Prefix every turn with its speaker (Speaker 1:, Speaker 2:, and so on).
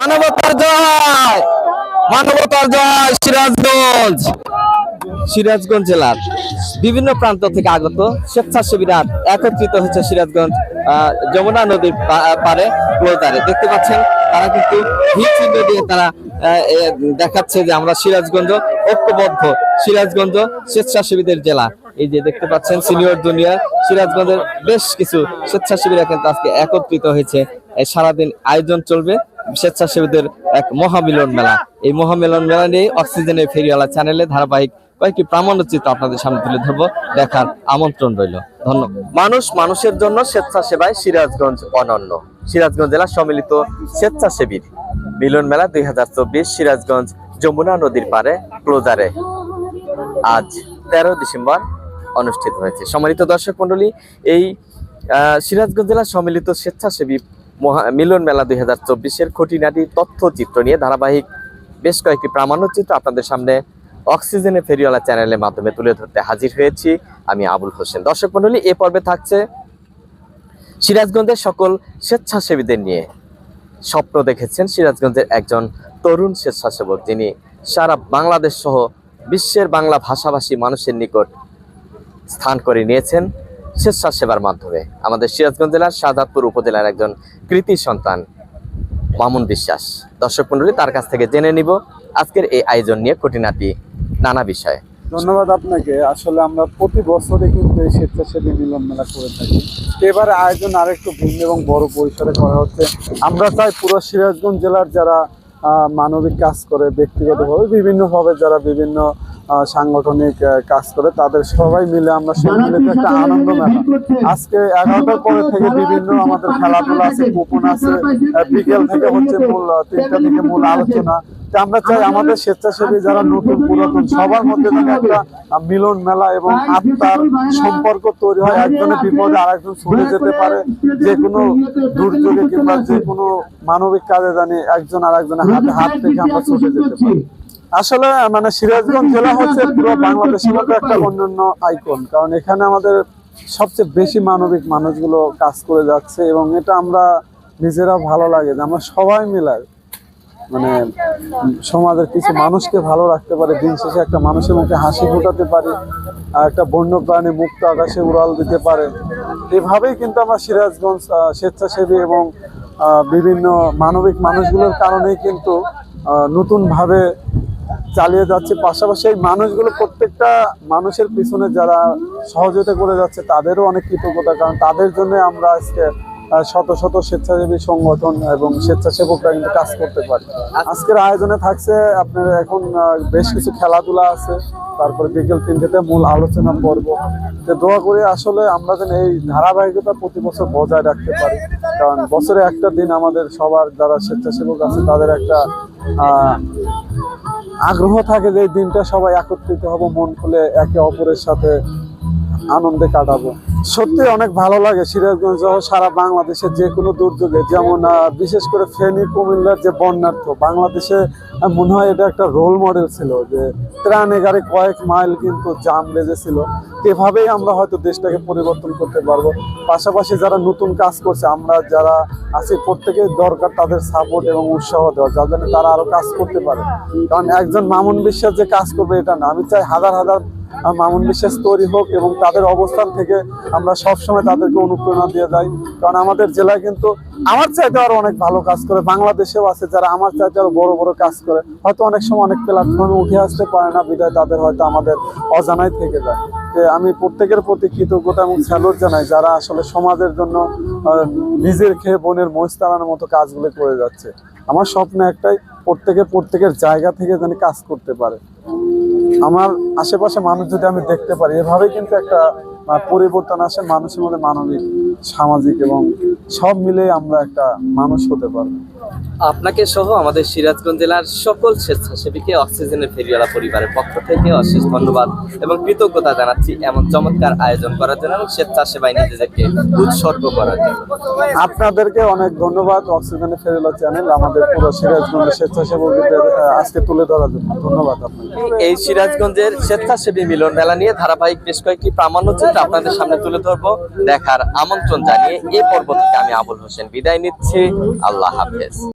Speaker 1: মানবতার জয়! মানবতার জয় সিরাজগঞ্জ। সিরাজগঞ্জ জেলার বিভিন্ন প্রান্ত থেকে আগত স্বেচ্ছাসেবীরা একত্রিত হচ্ছে সিরাজগঞ্জ যমুনা নদীর পারে ক্লোজারে দেখতে পাচ্ছেন, তারা কিন্তু ভিড় দিয়ে তারা দেখাচ্ছে যে আমরা সিরাজগঞ্জ ঐক্যবদ্ধ, সিরাজগঞ্জ স্বেচ্ছাসেবীদের জেলা। এই যে দেখতে পাচ্ছেন, সিনিয়র, জুনিয়র, সিরাজগঞ্জের বেশ কিছু স্বেচ্ছাসেবীরা কিন্তু আজকে একত্রিত হয়েছে। সারাদিন আয়োজন চলবে। স্বেচ্ছাসেবীদের এক মহামিলন মেলা। এই মহামিলন মেলা নিয়ে অক্সিজেনের ফেরিওয়ালা চ্যানেলে ধারাবাহিক কয়েকটি প্রামাণ্যচিত্র আপনাদের সামনে তুলে ধরবো, দেখার আমন্ত্রণ রইল। ধন্যবাদ। মানুষ মানুষের জন্য স্বেচ্ছাসেবায় সিরাজগঞ্জ অনন্য। সিরাজগঞ্জ জেলা সম্মিলিত স্বেচ্ছাসেবীর মিলন মেলা দুই হাজার চব্বিশ সিরাজগঞ্জ যমুনা নদীর পারে ক্লোজারে আজ তেরো ডিসেম্বর অনুষ্ঠিত হয়েছে। সম্মানিত দর্শক মন্ডলী এই সিরাজগঞ্জ জেলা সম্মিলিত স্বেচ্ছাসেবী মহা মিলন মেলা দুই হাজার চব্বিশের খুঁটিনাটি তথ্যচিত্র নিয়ে ধারাবাহিক বেশ কয়েকটি প্রামাণ্য চিত্র আপনাদের সামনে অক্সিজেনে ফেরিওয়ালা চ্যানেলের মাধ্যমে তুলে ধরতে হাজির হয়েছি। আমি আবুল হোসেন। দর্শক মন্ডলী এ পর্বে থাকছে সিরাজগঞ্জের সকল স্বেচ্ছাসেবীদের নিয়ে স্বপ্ন দেখেছেন সিরাজগঞ্জের একজন তরুণ স্বেচ্ছাসেবক, যিনি সারা বাংলাদেশ সহ বিশ্বের বাংলা ভাষাভাষী মানুষের নিকট স্থান করে নিয়েছেন। স্বেচ্ছাসেবার মাধ্যমে। আমাদের সিরাজগঞ্জ জেলার শাহজাদপুর উপজেলার একজন কৃতি সন্তান মামুন বিশ্বাস। দর্শক মন্ডলী তার কাছ থেকে জেনে নিব আজকের এই আয়োজন নিয়ে খুঁটিনাটি নানা বিষয়ে।
Speaker 2: ধন্যবাদ আপনাকে। আসলে আমরা প্রতি বছরই কিন্তু এই স্বেচ্ছাসেবী মিলন মেলা করে থাকি। এবারে আয়োজন আরেকটু ভিন্ন এবং বড় পরিসরে করা হচ্ছে। আমরা চাই পুরো সিরাজগঞ্জ জেলার যারা মানবিক কাজ করে ব্যক্তিগতভাবে, বিভিন্নভাবে যারা বিভিন্ন সাংগঠনিক কাজ করে তাদের সবাই মিলে আমরা একটা আনন্দ মেলা। আজকে এগারোটার পরে থেকে বিভিন্ন আমাদের খেলাধুলা আছে কুপন আছে বিকেল থেকে হচ্ছে মূল তিনটা থেকে মূল আলোচনা। আমরা চাই আমাদের স্বেচ্ছাসেবী যারা নতুন পুরাতন সবার মধ্যে যেন একটা মিলন মেলা এবং আত্মার সম্পর্ক তৈরি হয় একজনের বিপদে আরেকজন ছুটে যেতে পারে যে কোনো দুর্যোগে কিংবা যে কোনো মানবিক কাজে জানি একজন আরেকজনের হাতে হাত থেকে আমরা ছুটে যেতে পারি। আসলে মানে সিরাজগঞ্জ জেলা হচ্ছে পুরো বাংলাদেশের মধ্যে একটা অন্যান্য আইকন কারণ এখানে আমাদের সবচেয়ে বেশি মানবিক মানুষগুলো কাজ করে যাচ্ছে এবং এটা আমরা নিজেরা ভালো লাগে যে আমরা সবাই মিলাই মানে সমাজের কিছু মানুষকে ভালো রাখতে পারে, দিন শেষে একটা মানুষের মুখে হাসি ফোটাতে পারি, আর একটা বন্য প্রাণী মুক্ত আকাশে উড়াল দিতে পারে। এভাবেই কিন্তু আমরা সিরাজগঞ্জ স্বেচ্ছাসেবী এবং বিভিন্ন মানবিক মানুষগুলোর কারণেই কিন্তু নতুনভাবে চালিয়ে যাচ্ছে। পাশাপাশি এই মানুষগুলো প্রত্যেকটা মানুষের পিছনে যারা সহযোগিতা করে যাচ্ছে, তাদেরও অনেক কৃতজ্ঞতা, কারণ তাদের জন্য আমরা আজকে শত শত স্বেচ্ছাসেবী সংগঠন এবং স্বেচ্ছাসেবকরা কিন্তু কাজ করতে পারি। আজকের আয়োজনে থাকছে আপনার এখন বেশ কিছু খেলাধুলা আছে। তারপরে বিকেল তিনটেতে মূল আলোচনা পর্ব। যে দোয়া করে আসলে আমরা যেন এই ধারাবাহিকতা প্রতি বছর বজায় রাখতে পারি। কারণ বছরে একটা দিন আমাদের সবার যারা স্বেচ্ছাসেবক আছে, তাদের একটা আগ্রহ থাকে যে দিনটা সবাই একত্রিত হব মন খুলে একে অপরের সাথে আনন্দে কাটাবো। সত্যি অনেক ভালো লাগে সিরাজগঞ্জ সারা বাংলাদেশে যে কোনো দুর্যোগে। যেমন বিশেষ করে ফেনী, কুমিল্লার যে বন্যার্থ, বাংলাদেশে মনে হয় এটা একটা রোল মডেল ছিল যে ত্রাণে গাড়ি কয়েক মাইল কিন্তু জাম বেজেছিল এভাবেই আমরা হয়তো দেশটাকে পরিবর্তন করতে পারব। পাশাপাশি যারা নতুন কাজ করছে, আমরা যারা আছি প্রত্যেকের দরকার তাদের সাপোর্ট এবং উৎসাহ দেওয়া, যার জন্য তারা আরও কাজ করতে পারে। কারণ একজন মামুন বিশ্বাস যে কাজ করবে এটা না। আমি চাই হাজার হাজার মামুন বিশ্বাস তৈরি হোক এবং তাদের অবস্থান থেকে আমরা সবসময় তাদেরকে অনুপ্রেরণা দিয়ে যাই। কারণ আমাদের জেলায় কিন্তু আমার চাইতে আরও অনেক ভালো কাজ করে। বাংলাদেশেও আছে যারা আমার চাইতে আরও বড় বড় কাজ করে। হয়তো অনেক সময় অনেক প্ল্যাটফর্মে উঠে আসতে পারে না, বিদায় তাদের হয়তো আমাদের অজানাই থেকে যায়। আমি প্রত্যেকের প্রতি কৃতজ্ঞতা এবং স্যালুট জানাই যারা আসলে সমাজের জন্য নিজের খেয়ে বোনের মহিষ তাড়ানোর মতো কাজগুলো করে যাচ্ছে। আমার স্বপ্ন একটাই, প্রত্যেকে প্রত্যেকের জায়গা থেকে যেন কাজ করতে পারে। আমার আশেপাশে মানুষ যদি আমি দেখতে পারি এভাবে কিন্তু একটা পরিবর্তন আসে মানুষের মধ্যে মানবিক সামাজিক এবং সব মিলে আমরা একটা মানুষ হতে পারব।
Speaker 1: আপনাকে সহ আমাদের সিরাজগঞ্জ জেলার সকল স্বেচ্ছাসেবীকে অক্সিজেনের ফেরিওয়ালা পরিবারের পক্ষ থেকে অশেষ ধন্যবাদ এবং কৃতজ্ঞতা জানাচ্ছি এমন চমৎকার আয়োজন করার জন্য এবং স্বেচ্ছাসেবায় নিজেদেরকে উৎসর্গ করার জন্য।
Speaker 2: আপনাদেরকে অনেক ধন্যবাদ অক্সিজেনে ফেরিলা চ্যানেল আমাদের পুরো সিরাজগঞ্জের স্বেচ্ছাসেবকদের আজকে তুলে ধরার জন্য। ধন্যবাদ আপনাকে।
Speaker 1: এই সিরাজগঞ্জের স্বেচ্ছাসেবী মিলন মেলা নিয়ে ধারাবাহিক বেশ কয়েকটি প্রামাণ্য চিত্র আপনাদের সামনে তুলে ধরবো। দেখার আমন্ত্রণ জানিয়ে এ পর্ব থেকে আমি আবুল হোসেন বিদায় নিচ্ছি। আল্লাহ হাফেজ।